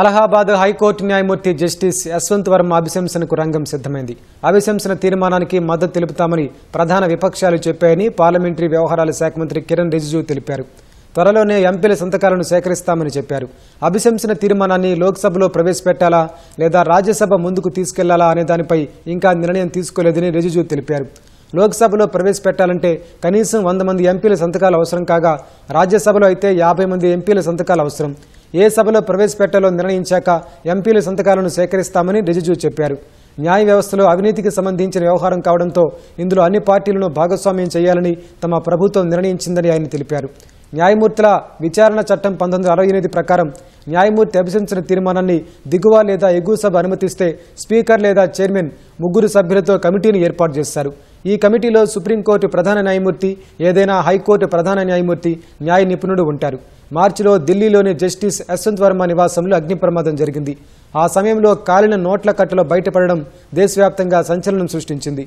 Allahabad high court న్యాయమూర్తి justice Yashwant Varma అభిశంసనకు రంగం సిద్ధమైంది. అభిశంసన తీర్మానానికి మద్దతు తెలుపుతామని ప్రధాన విపక్షాలు చెప్పాయని పార్లమెంటరీ వ్యవహారాల శాఖ మంత్రి కిరణ్ రిజిజు తెలిపారు. త్వరలోనే ఎంపీల సంతకాలను సేకరిస్తామని చెప్పారు. అభిశంసన తీర్మానాన్ని లోక్సభలో ప్రవేశపెట్టాలా లేదా రాజ్యసభ ముందుకు తీసుకెళ్ళాలా అనే దానిపై ఇంకా నిర్ణయం తీసుకోలేదని రిజిజు తెలిపారు. లోక్సభలో ప్రవేశపెట్టాలంటే కనీసం వంద మంది ఎంపీల సంతకాలు అవసరం కాగా రాజ్యసభలో అయితే యాభై మంది ఎంపీల సంతకాలు అవసరం. ఏ సభలో ప్రవేశపెట్టాలో నిర్ణయించాక ఎంపీల సంతకాలను సేకరిస్తామని రిజిజు చెప్పారు. న్యాయ వ్యవస్థలో అవినీతికి సంబంధించిన వ్యవహారం కావడంతో ఇందులో అన్ని పార్టీలను భాగస్వామ్యం చేయాలని తమ ప్రభుత్వం నిర్ణయించిందని ఆయన తెలిపారు. న్యాయమూర్తుల విచారణ చట్టం పంతొమ్మిది అరవై ఎనిమిది ప్రకారం న్యాయమూర్తి అభిశంసిన తీర్మానాన్ని దిగువ లేదా ఎగువ సభ అనుమతిస్తే స్పీకర్ లేదా చైర్మన్ ముగ్గురు సభ్యులతో కమిటీని ఏర్పాటు చేస్తారు. ఈ కమిటీలో సుప్రీంకోర్టు ప్రధాన న్యాయమూర్తి ఏదైనా హైకోర్టు ప్రధాన న్యాయమూర్తి న్యాయ నిపుణుడు ఉంటారు. మార్చిలో ఢిల్లీలోని జస్టిస్ యశ్వంత్ వర్మ నివాసంలో అగ్ని ప్రమాదం జరిగింది. ఆ సమయంలో కాలిన నోట్ల కట్టలో బయటపడడం దేశవ్యాప్తంగా సంచలనం సృష్టించింది.